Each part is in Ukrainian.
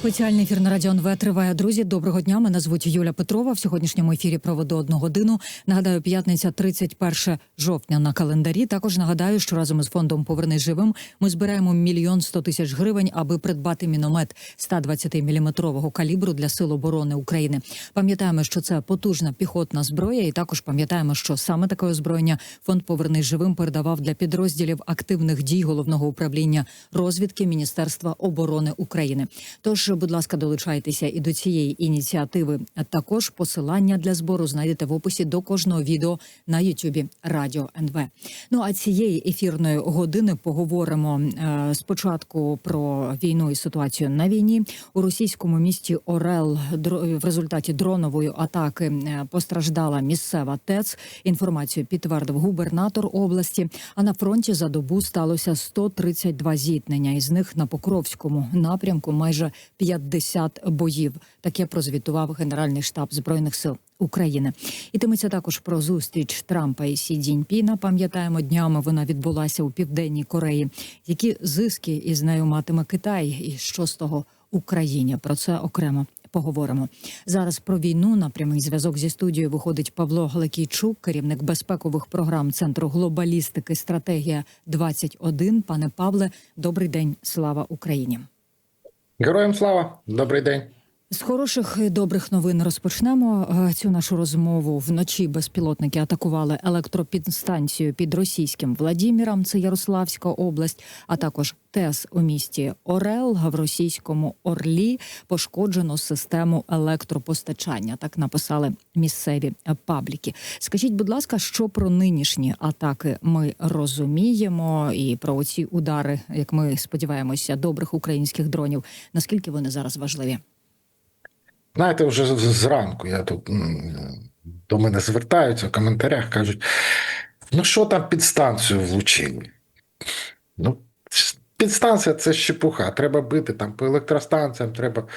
Спеціальний ефір на радіо НВ триває. Друзі, доброго дня. Мене звуть Юля Петрова. В сьогоднішньому ефірі проведу одну годину. Нагадаю, п'ятниця, 31 жовтня на календарі. Також нагадаю, що разом із фондом Повернись живим ми збираємо мільйон сто тисяч гривень, аби придбати міномет 120-мм калібру для сил оборони України. Пам'ятаємо, що це потужна піхотна зброя, і також пам'ятаємо, що саме таке озброєння фонд Повернись живим передавав для підрозділів активних дій головного управління розвідки Міністерства оборони України. Тож, будь ласка, долучайтеся і до цієї ініціативи. Також посилання для збору знайдете в описі до кожного відео на Ютубі Радіо НВ. Ну а цієї ефірної години поговоримо е, спочатку про війну і ситуацію на війні у російському місті Орел. в результаті дронової атаки е, постраждала місцева ТЕЦ. Інформацію підтвердив губернатор області. А на фронті за добу сталося 132 зіткнення. Із них на Покровському напрямку майже 50 боїв. Таке прозвітував Генеральний штаб збройних сил. України ітиметься також про зустріч Трампа і Сі Цзіньпіна. Пам'ятаємо днями. Вона відбулася у південній Кореї. Які зиски із нею матиме Китай, і що з того Україні? Про це окремо поговоримо. Зараз про війну на прямий зв'язок зі студією виходить Павло Глекійчук, керівник безпекових програм Центру глобалістики Стратегія 21 Пане Павле, добрий день. Слава Україні. Героям слава, добрий день. З хороших і добрих новин розпочнемо е, цю нашу розмову. Вночі безпілотники атакували електропідстанцію під російським Владіміром, це Ярославська область, а також ТЕС у місті Орел в російському Орлі пошкоджено систему електропостачання. Так написали місцеві пабліки. Скажіть, будь ласка, що про нинішні атаки ми розуміємо, і про ці удари, як ми сподіваємося, добрих українських дронів. Наскільки вони зараз важливі? Знаєте, вже зранку я тут до мене звертаються в коментарях, кажуть: ну що там під станцію влучили? Ну, підстанція це щепуха. Треба бити там по електростанціям, треба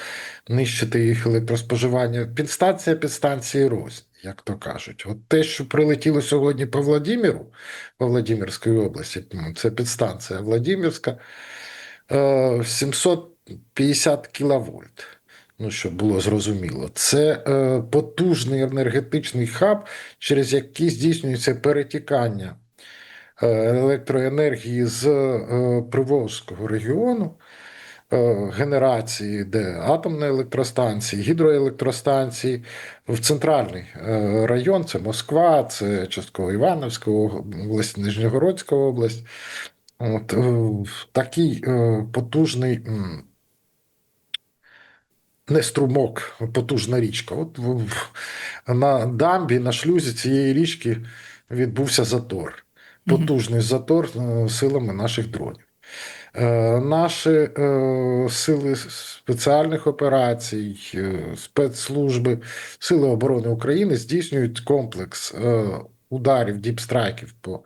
нищити їх електроспоживання. Підстанція підстанції рознь, як то кажуть. От те, що прилетіло сьогодні по Владимиру, по Владимирській області, це підстанція Владимирська, е, 750 кіловольт. Ну, щоб було зрозуміло, це е, потужний енергетичний хаб, через який здійснюється перетікання е, електроенергії з е, Приволжського регіону, е, генерації, де атомні електростанції, гідроелектростанції, в центральний е, район це Москва, це частково Івановська область, Нижньогородська область. От, такий потужний. Не струмок, потужна річка. От на дамбі, на шлюзі цієї річки відбувся затор. Потужний затор е, силами наших дронів. Е, Наші е, сили спеціальних операцій, спецслужби, Сили оборони України здійснюють комплекс ударів, діпстрайків по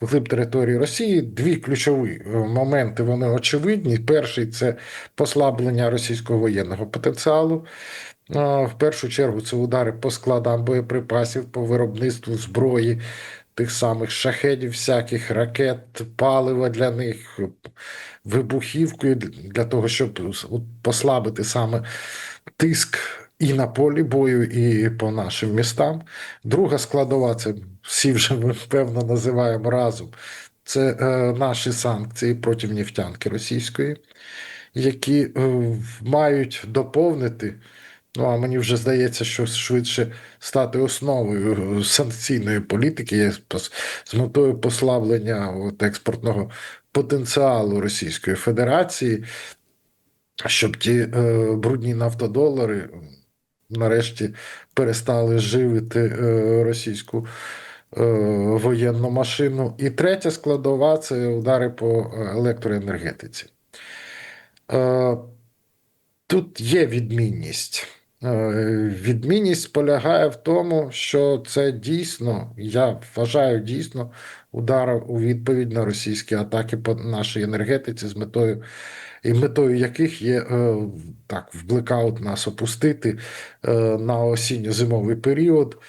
вглиб території Росії. Дві ключові е, моменти вони очевидні. Перший це послаблення російського воєнного потенціалу. Е, В першу чергу це удари по складам боєприпасів, по виробництву зброї, тих самих шахедів, всяких ракет, палива для них, вибухівкою для того, щоб послабити саме тиск і на полі бою, і по нашим містам. Друга складова це всі вже ми певно називаємо разом. Це е, наші санкції проти нефтянки російської, які е, мають доповнити. Ну, а мені вже здається, що швидше стати основою е, санкційної політики з метою послаблення от, експортного потенціалу Російської Федерації, щоб ті е, брудні нафтодолари нарешті перестали живити е, російську е, воєнну машину. І третя складова це удари по електроенергетиці. Е, Тут є відмінність. Е, Відмінність полягає в тому, що це дійсно, я вважаю, дійсно удар у відповідь на російські атаки по нашій енергетиці з метою, і метою яких є е, так, в блекаут нас опустити е, на осінньо-зимовий період.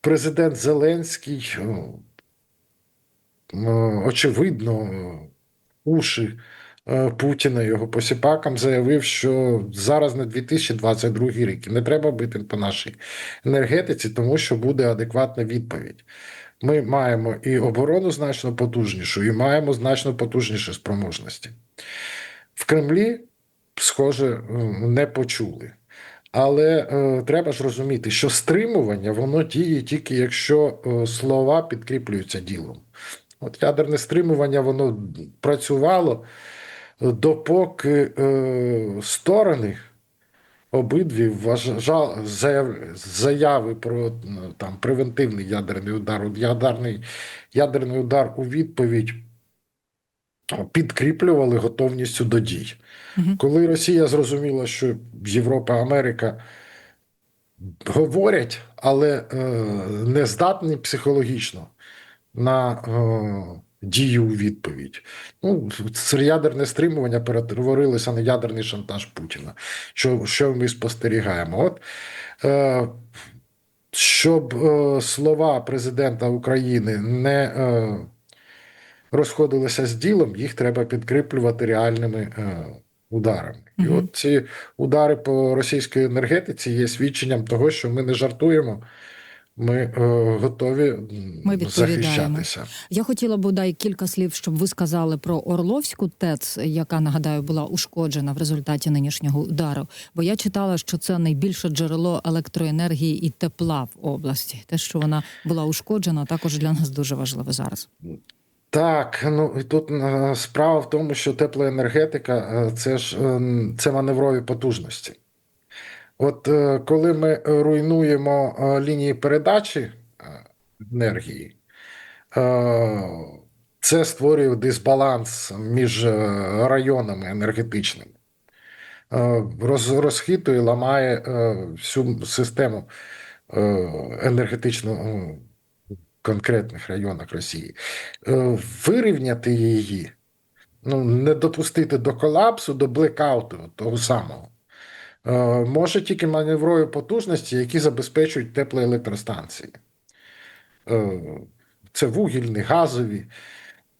Президент Зеленський очевидно, уші Путіна його посіпакам заявив, що зараз не 2022 рік не треба бити по нашій енергетиці, тому що буде адекватна відповідь. Ми маємо і оборону значно потужнішу, і маємо значно потужніші спроможності. В Кремлі, схоже, е, не почули. Але е, треба ж розуміти, що стримування воно діє тільки якщо е, слова підкріплюються ділом. От ядерне стримування воно працювало е, допоки е, сторони обидві вважали заяви про ну, там превентивний ядерний удар, ядерний, ядерний удар у відповідь підкріплювали готовністю до дій. Мгм. Коли Росія зрозуміла, що Європа, Америка говорять, але е, не здатні психологічно на е, дію у відповідь. Ну, це ядерне стримування перетворилося на ядерний шантаж Путіна, що, що ми спостерігаємо. От, е, щоб е, слова президента України не е, розходилися з ділом, їх треба підкріплювати реальними е, ударами. І от ці удари по російській енергетиці є свідченням того, що ми не жартуємо, ми е, готові Ми захищатися. Я хотіла бодай кілька слів, щоб ви сказали про Орловську ТЕЦ, яка нагадаю була ушкоджена в результаті нинішнього удару. Бо я читала, що це найбільше джерело електроенергії і тепла в області. Те, що вона була ушкоджена, також для нас дуже важливо зараз. Так, ну і тут е, справа в тому, що теплоенергетика е, це ж е, це маневрові потужності. От е, коли ми руйнуємо е, лінії передачі е, енергії, це створює дисбаланс між районами енергетичними, роз, розхитує, ламає всю систему енергетичну е, в конкретних районах Росії. Вирівняти її, ну, не допустити до колапсу, до блекауту того самого. Е, Може тільки маневрові потужності, які забезпечують теплоелектростанції. Е, Це вугільні, газові,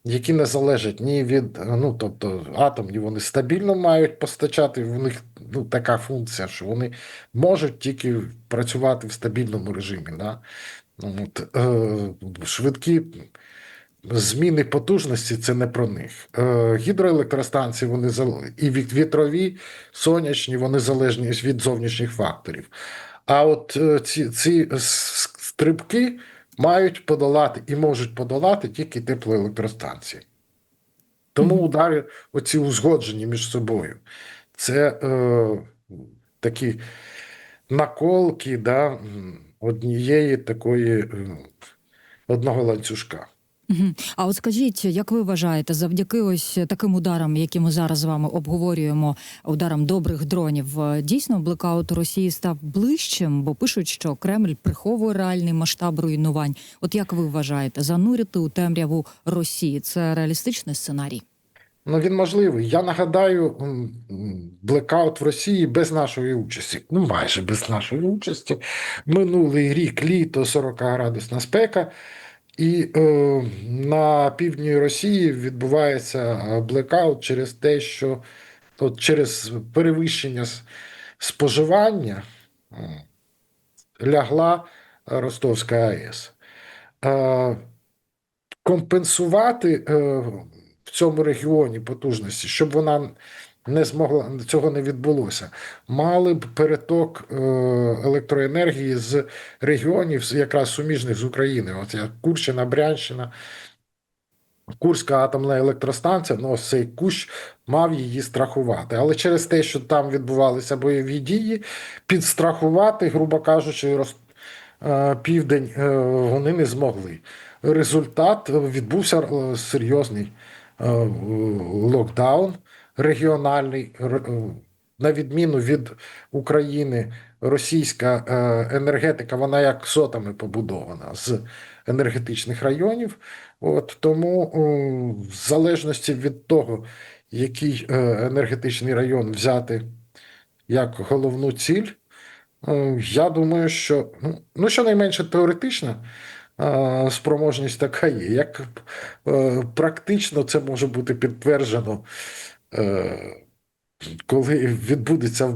які не залежать ні від, ну тобто атомні, вони стабільно мають постачати. В них ну, така функція, що вони можуть тільки працювати в стабільному режимі. Да? Ну, От, е, швидкі зміни потужності це не про них. Е, гідроелектростанції вони і від- вітрові, сонячні, вони залежні від зовнішніх факторів. А от е, ці, ці стрибки мають подолати і можуть подолати тільки теплоелектростанції. Тому удари, оці узгоджені між собою, це е, такі наколки да, однієї такої е, одного ланцюжка. А от скажіть, як ви вважаєте, завдяки ось таким ударам, які ми зараз з вами обговорюємо, ударам добрих дронів, е, дійсно блекаут Росії став ближчим, бо пишуть, що Кремль приховує реальний масштаб руйнувань. От як ви вважаєте, занурити у темряву Росії це реалістичний сценарій? Ну, він можливий. Я нагадаю, блекаут в Росії без нашої участі. Ну, майже без нашої участі. Минулий рік літо 40-градусна спека, і е, на півдні Росії відбувається е, блекаут через те, що от через перевищення споживання лягла Ростовська АЕС. Е, компенсувати е, в цьому регіоні потужності, щоб вона не змогла цього не відбулося. Мали б переток е, електроенергії з регіонів, якраз суміжних з України. От як Курщина, Брянщина, Курська атомна електростанція, ну ось цей кущ мав її страхувати. Але через те, що там відбувалися бойові дії, підстрахувати, грубо кажучи, роз, е, південь е, вони не змогли. Результат відбувся серйозний локдаун регіональний. Е, На відміну від України, російська е, енергетика, вона як сотами побудована з енергетичних районів. От тому, в залежності від того, який е, енергетичний район взяти як головну ціль, е, я думаю, що ну, ну щонайменше теоретично, е, спроможність така є. Як е, практично це може бути підтверджено, е, коли відбудеться в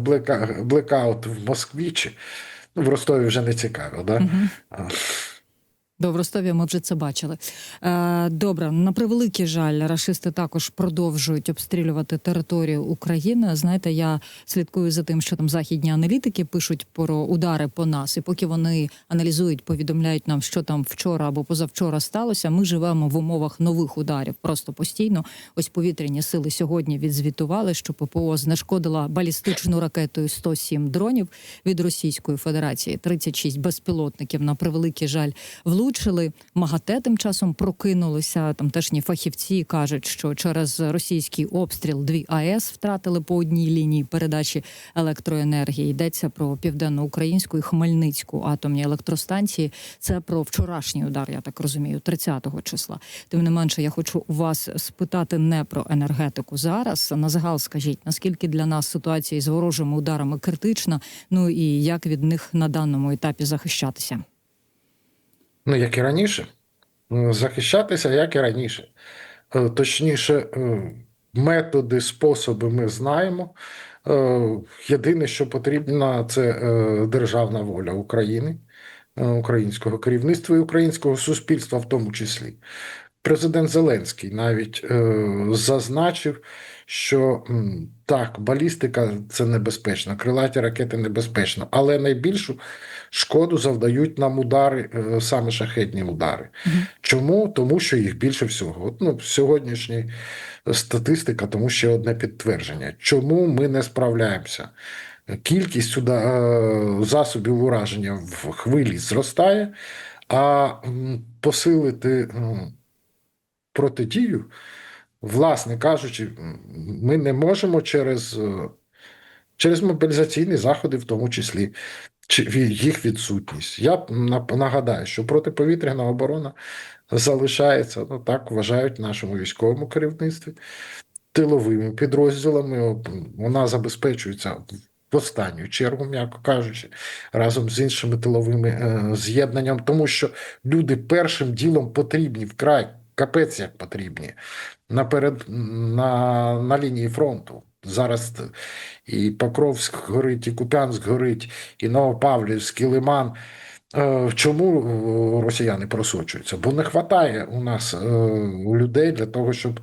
блекаут в Москві, чи ну, в Ростові вже не цікаво, да? Мгм. Бо в Ростові ми вже це бачили. Е, добре, на превеликий жаль, рашисти також продовжують обстрілювати територію України. Знаєте, я слідкую за тим, що там західні аналітики пишуть про удари по нас, і поки вони аналізують, повідомляють нам, що там вчора або позавчора сталося. Ми живемо в умовах нових ударів просто постійно. Ось повітряні сили сьогодні відзвітували, що ППО знешкодила балістичну ракетою 107 дронів від Російської Федерації. 36 безпілотників на превеликий жаль влучили. МАГАТЕ тим часом прокинулися. Тамтешні фахівці кажуть, що через російський обстріл дві АЕС втратили по одній лінії передачі електроенергії. Йдеться про південноукраїнську і Хмельницьку атомні електростанції. Це про вчорашній удар, я так розумію, 30-го числа. Тим не менше, я хочу вас спитати не про енергетику зараз. На загал скажіть, наскільки для нас ситуація з ворожими ударами критична? Ну і як від них на даному етапі захищатися? Ну, як і раніше, Е, захищатися, як і раніше. Е, Точніше, е, методи, способи ми знаємо. Єдине, що потрібна, це державна воля України, українського керівництва і українського суспільства, в тому числі. Президент Зеленський навіть зазначив, що так, балістика це небезпечно, крилаті ракети небезпечно, але найбільшу шкоду завдають нам удари, е, саме шахетні удари. Мгм. Чому? Тому що їх більше всього. От, ну, сьогоднішня статистика, тому ще одне підтвердження. Чому ми не справляємося? Кількість е, засобів ураження в хвилі зростає, а посилити протидію, власне кажучи, ми не можемо через, е, через мобілізаційні заходи, в тому числі, чи їх відсутність. Я нагадаю, що протиповітряна оборона залишається, ну так вважають в нашому військовому керівництві, тиловими підрозділами. Вона забезпечується в останню чергу, м'яко кажучи, разом з іншими тиловими е, з'єднанням, тому що люди першим ділом потрібні вкрай, капець як потрібні наперед на, на лінії фронту. Зараз і Покровськ горить, і Куп'янськ горить, і Новопавлівськ, і Лиман. Е, Чому е, росіяни просочуються? Бо не вистачає у нас е, людей для того, щоб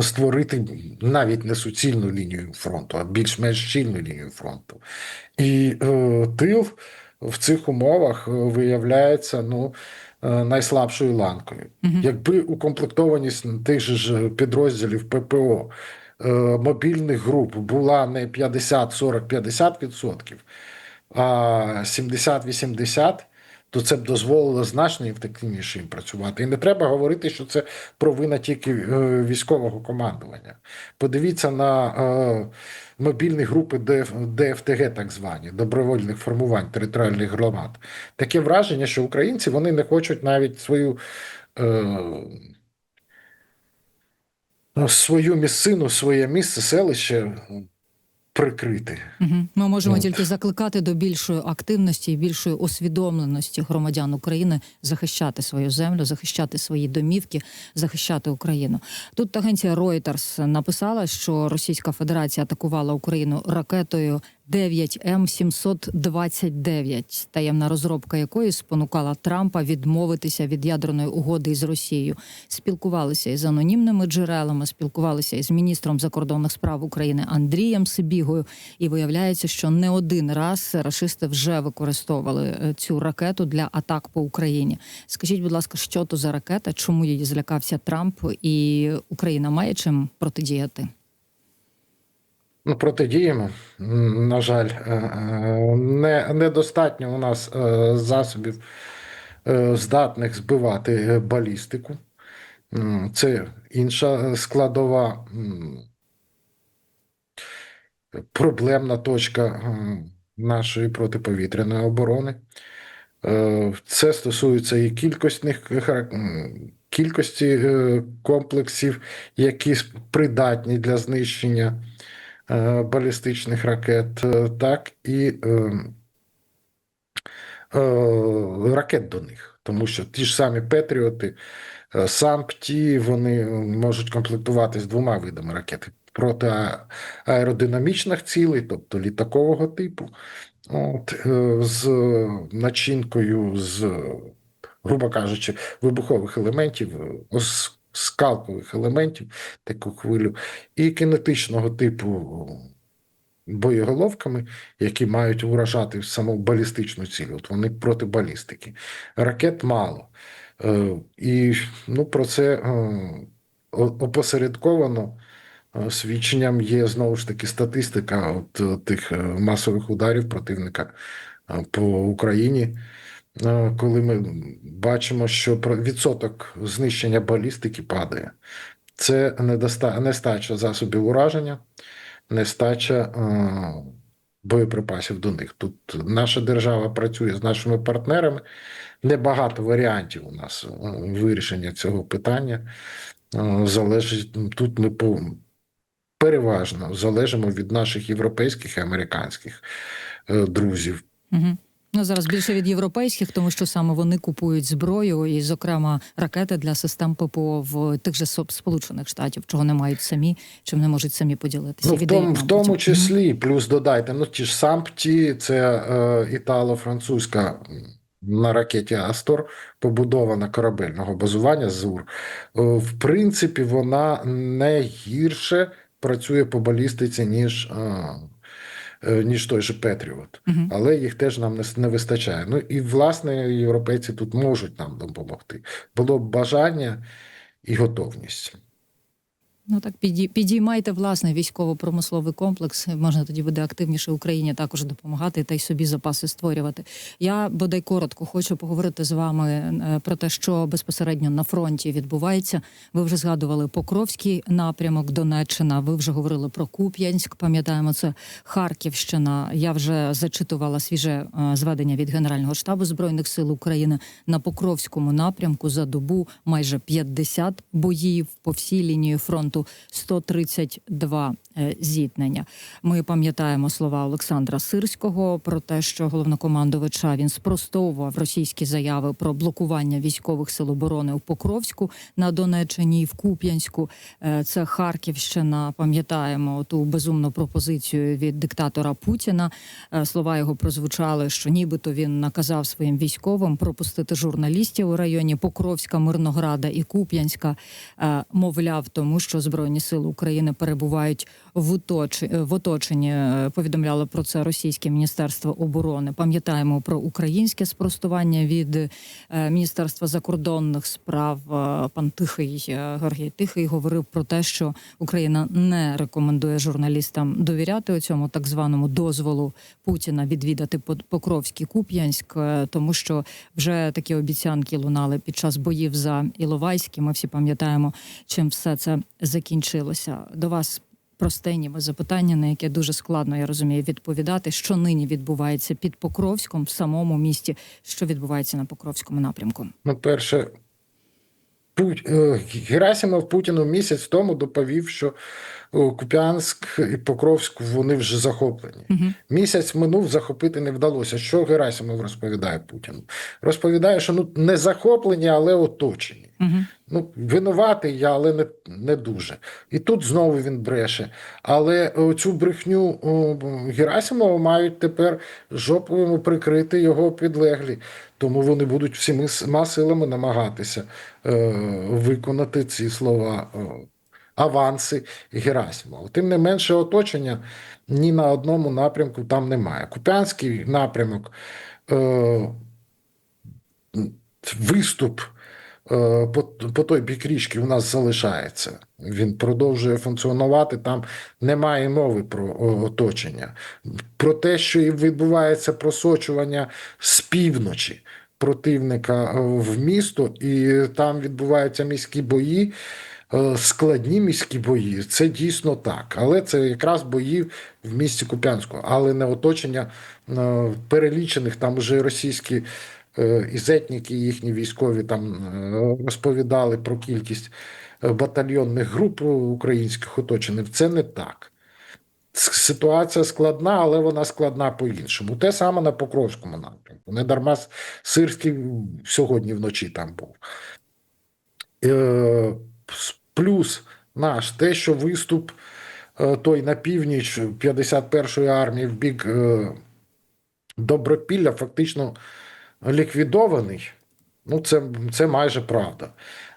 створити навіть не суцільну лінію фронту, а більш-менш щільну лінію фронту. І е, тил в цих умовах виявляється ну, найслабшою ланкою. Мгм. Якби укомплектованість тих же підрозділів ППО мобільних груп була не 50, 40, 50 відсотків, а 70-80%, то це б дозволило значно ефективніше їм працювати. І не треба говорити, що це провина тільки е, військового командування. Подивіться на е, мобільні групи ДФТГ, так звані, добровольних формувань територіальних громад. Таке враження, що українці вони не хочуть навіть свою. Свою місцину, своє місце, селище прикрити. Ми можемо От. тільки закликати до більшої активності і більшої усвідомленості громадян України захищати свою землю, захищати свої домівки, захищати Україну. Тут агенція Reuters написала, що Російська Федерація атакувала Україну ракетою 9М729, таємна розробка якої спонукала Трампа відмовитися від ядерної угоди із Росією. Спілкувалися із анонімними джерелами, спілкувалися із міністром закордонних справ України Андрієм Сибігою. І виявляється, що не один раз рашисти вже використовували е, цю ракету для атак по Україні. Скажіть, будь ласка, що то за ракета? Чому її злякався Трамп? І Україна має чим протидіяти? Ну, протидіємо. На жаль, е, е, не, недостатньо у нас е, засобів, здатних збивати балістику. Це інша складова проблемна точка нашої протиповітряної оборони. Це стосується і кількісних кількості комплексів, які придатні для знищення балістичних ракет, е, так і е, е, ракет до них, тому що ті ж самі Петріоти, е, САМПТі, вони можуть комплектуватись двома видами ракет. Проти аеродинамічних цілей, тобто літакового типу, от, е, з начинкою з, грубо кажучи, вибухових елементів, е, скалкових елементів, таку хвилю, і кинетичного типу боєголовками, які мають уражати саму балістичну ціль. От вони проти балістики. Ракет мало. Е, І ну, про це е, опосередковано е, свідченням є знову ж таки статистика от е, тих е, масових ударів противника по Україні. Е, Коли ми бачимо, що відсоток знищення балістики падає, це недоста... нестача засобів ураження, нестача е, боєприпасів до них. Тут наша держава працює з нашими партнерами. Небагато варіантів у нас е, вирішення цього питання. Е, Залежить тут ми по переважно залежимо від наших європейських і американських е, друзів. Угу. Ну зараз більше від європейських, тому що саме вони купують зброю і, зокрема, ракети для систем ППО в тих же Сполучених Штатів, чого не мають самі, чим не можуть самі поділитися. Ну, в тому, в тому числі, плюс додайте, ну ті ж сампті, це е, італо-французька на ракеті Астор побудована корабельного базування ЗУР. Е, в принципі, вона не гірше працює по балістиці, ніж, е, ніж той же Петріот. угу. Але їх теж нам не, не вистачає. Ну і власне європейці тут можуть нам допомогти. Було б бажання і готовність. Ну так підій, підіймайте власний військово-промисловий комплекс. Можна тоді буде активніше Україні також допомагати та й собі запаси створювати. Я бодай коротко хочу поговорити з вами е, про те, що безпосередньо на фронті відбувається. Ви вже згадували Покровський напрямок, Донеччина. Ви вже говорили про Куп'янськ. Пам'ятаємо, це Харківщина. Я вже зачитувала свіже е, зведення від Генерального штабу збройних сил України на Покровському напрямку за добу майже 50 боїв по всій лінії фронту, 132 е, зіткнення. Ми пам'ятаємо слова Олександра Сирського про те, що головнокомандувача він спростовував російські заяви про блокування військових сил оборони у Покровську на Донеччині і в Куп'янську. Е, Це Харківщина. Пам'ятаємо ту безумну пропозицію від диктатора Путіна. Е, Слова його прозвучали, що нібито він наказав своїм військовим пропустити журналістів у районі Покровська, Мирнограда і Куп'янська. Е, Мовляв, тому що збройні сили України перебувають в оточенні, в оточенні. Е, Повідомляло про це російське міністерство оборони. Пам'ятаємо про українське спростування від е, міністерства закордонних справ. Е, Пан Тихий е, Георгій Тихий говорив про те, що Україна не рекомендує журналістам довіряти цьому так званому дозволу Путіна відвідати По- Покровський Куп'янськ, е, тому що вже такі обіцянки лунали під час боїв за Іловайський. Ми всі пам'ятаємо, чим все це закінчилося. До вас просте ніби запитання, на яке дуже складно, я розумію, відповідати, що нині відбувається під Покровськом в самому місті, що відбувається на Покровському напрямку. Ну, перше, е, Герасимов Путіну місяць тому доповів, що Куп'янськ і Покровськ вони вже захоплені. Угу. Місяць минув, захопити не вдалося. Що Герасимов розповідає Путіну? Розповідає, що ну не захоплені, але оточені. Угу. Ну, винуватий я, але не, не дуже. І тут знову він бреше. Але цю брехню о, Герасимова мають тепер жопою прикрити його підлеглі. Тому вони будуть всіма силами намагатися е, виконати ці слова. Аванси Герасимова. Тим не менше, оточення ні на одному напрямку там немає. Куп'янський напрямок, е, виступ е, по, по той бік річки у нас залишається. Він продовжує функціонувати. Там немає мови про оточення. Про те, що і відбувається просочування з півночі противника е, в місто, і там відбуваються міські бої. Е, Складні міські бої, це дійсно так, але це якраз бої в місті Куп'янську, але не оточення е, перелічених там уже російські е, і зетніки, і їхні військові там розповідали про кількість батальйонних груп українських оточених. Це не так. Ситуація складна, але вона складна по-іншому. Те саме на Покровському напрямку. Не дарма Сирський сьогодні вночі там був. Плюс наш те, що виступ е, той на північ 51-ї армії в бік е, Добропілля фактично ліквідований. Ну, це, це майже правда.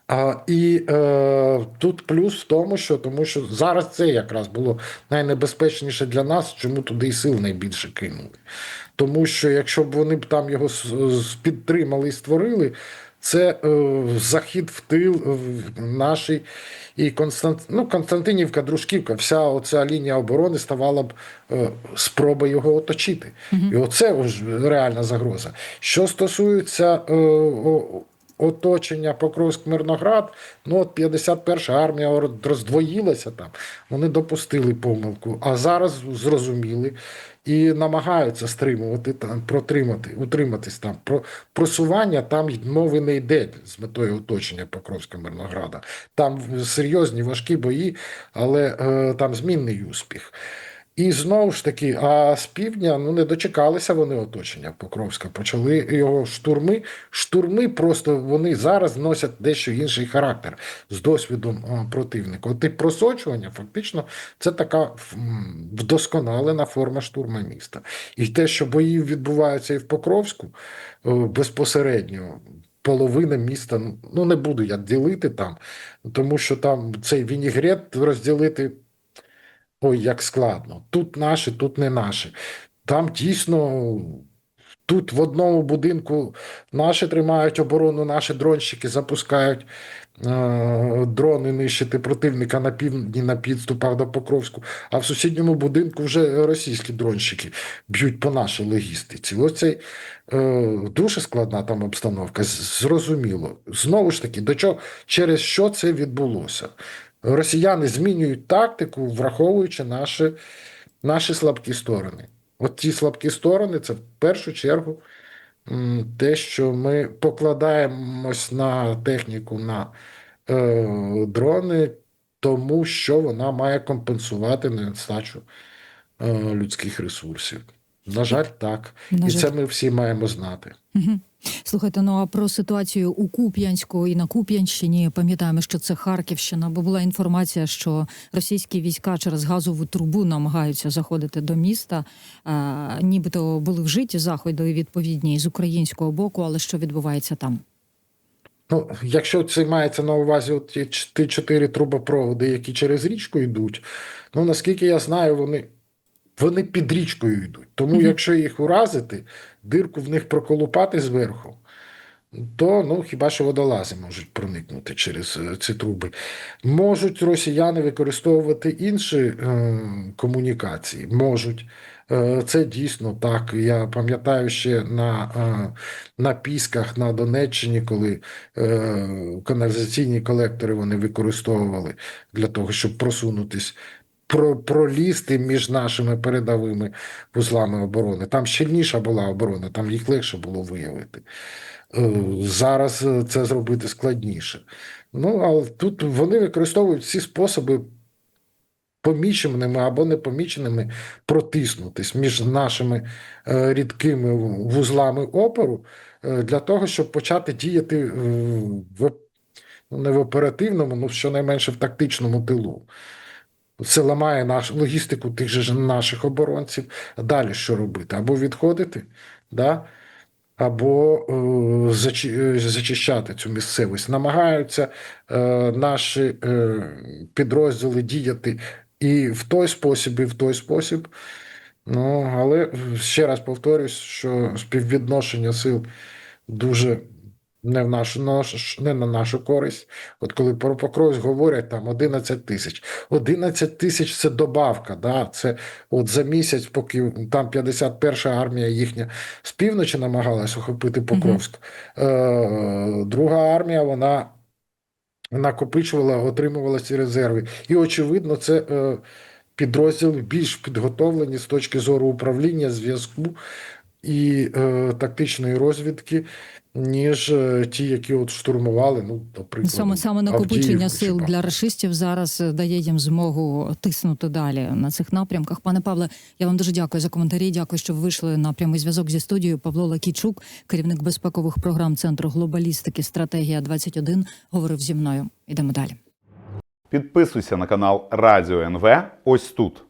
А, і е, тут плюс в тому, що тому що зараз це якраз було найнебезпечніше для нас, чому туди і сил найбільше кинули. Тому що якщо б вони б там його підтримали і створили, це е, захід в тил в нашій і Констант... ну, Константинівка, Дружківка, вся оця лінія оборони ставала б е, спроба його оточити. І оце реальна загроза. Що стосується е, оточення Покровськ Мирноград, ну от 51 армія роздвоїлася там, вони допустили помилку, а зараз зрозуміли і намагаються стримувати там, протримати, утриматись там. Про просування там мови не йде з метою оточення Покровська Мирнограда. Там серйозні важкі бої, але е, там змінний успіх. І знову ж таки, а з півдня ну не дочекалися вони оточення Покровська. Почали його штурми. Штурми просто вони зараз носять дещо інший характер з досвідом противника. От і просочування, фактично, це така вдосконалена форма штурма міста. І те, що бої відбуваються і в Покровську е, безпосередньо. Половина міста, ну не буду я ділити там, тому що там цей вінігрет розділити Ой, як складно. Тут наші, тут не наші. Там дійсно, тут в одному будинку наші тримають оборону, наші дронщики запускають е, дрони нищити противника на півдні на підступах до Покровську, а в сусідньому будинку вже російські дронщики б'ють по нашій логістиці. Ось цей е, дуже складна там обстановка. Зрозуміло. Знову ж таки, до чого через що це відбулося? Росіяни змінюють тактику, враховуючи наші, наші слабкі сторони. От ті слабкі сторони це в першу чергу те, що ми покладаємось на техніку, на е, дрони, тому що вона має компенсувати нестачу е, людських ресурсів. На жаль, так. На І жаль. це ми всі маємо знати. Угу. Слухайте, ну а про ситуацію у Куп'янську і на Куп'янщині пам'ятаємо, що це Харківщина, бо була інформація, що російські війська через газову трубу намагаються заходити до міста. А, нібито були вжиті заходи відповідні з українського боку, але що відбувається там? Ну, якщо це мається на увазі от ті ті чотири трубопроводи, які через річку йдуть, ну наскільки я знаю, вони, вони під річкою йдуть. Тому, Мгм. якщо їх уразити, дирку в них проколупати зверху, то ну хіба що водолази можуть проникнути через е, ці труби. Можуть росіяни використовувати інші е, комунікації. Можуть. Е, Це дійсно так. Я пам'ятаю ще на, е, на Пісках на Донеччині, коли е, каналізаційні колектори вони використовували для того, щоб просунутись. Про, пролізти між нашими передовими вузлами оборони. Там щільніша була оборона, там їх легше було виявити. Е, Зараз е, це зробити складніше. Ну, але тут вони використовують всі способи поміченими або непоміченими протиснутись між нашими е, рідкими вузлами опору для того, щоб почати діяти в, ну, не в оперативному, ну щонайменше в тактичному тилу. Це ламає наш, логістику тих же наших оборонців. Далі що робити? Або відходити, да? або е, зачи- е, зачищати цю місцевість. Намагаються е, наші е, підрозділи діяти і в той спосіб, і в той спосіб. Ну, але ще раз повторюсь, що співвідношення сил дуже не в нашу наш- не на нашу користь. От коли про Покровськ говорять там 11 тисяч. 11 тисяч це добавка. Да? Це от за місяць, поки там 51-ша армія їхня з півночі намагалась охопити Покровськ. Е, друга армія, вона накопичувала, отримувала ці резерви. І, очевидно, це е, підрозділи більш підготовлені з точки зору управління, зв'язку. І е, тактичної розвідки, ніж е, ті, які от штурмували. Ну, до прикладу, Саме саме накопичення сил для рашистів зараз е, дає їм змогу тиснути далі на цих напрямках. Пане Павле, я вам дуже дякую за коментарі. Дякую, що ви вийшли на прямий зв'язок зі студією. Павло Лакійчук, керівник безпекових програм Центру глобалістики Стратегія 21 говорив зі мною. Ідемо далі. Підписуйся на канал Радіо НВ ось тут.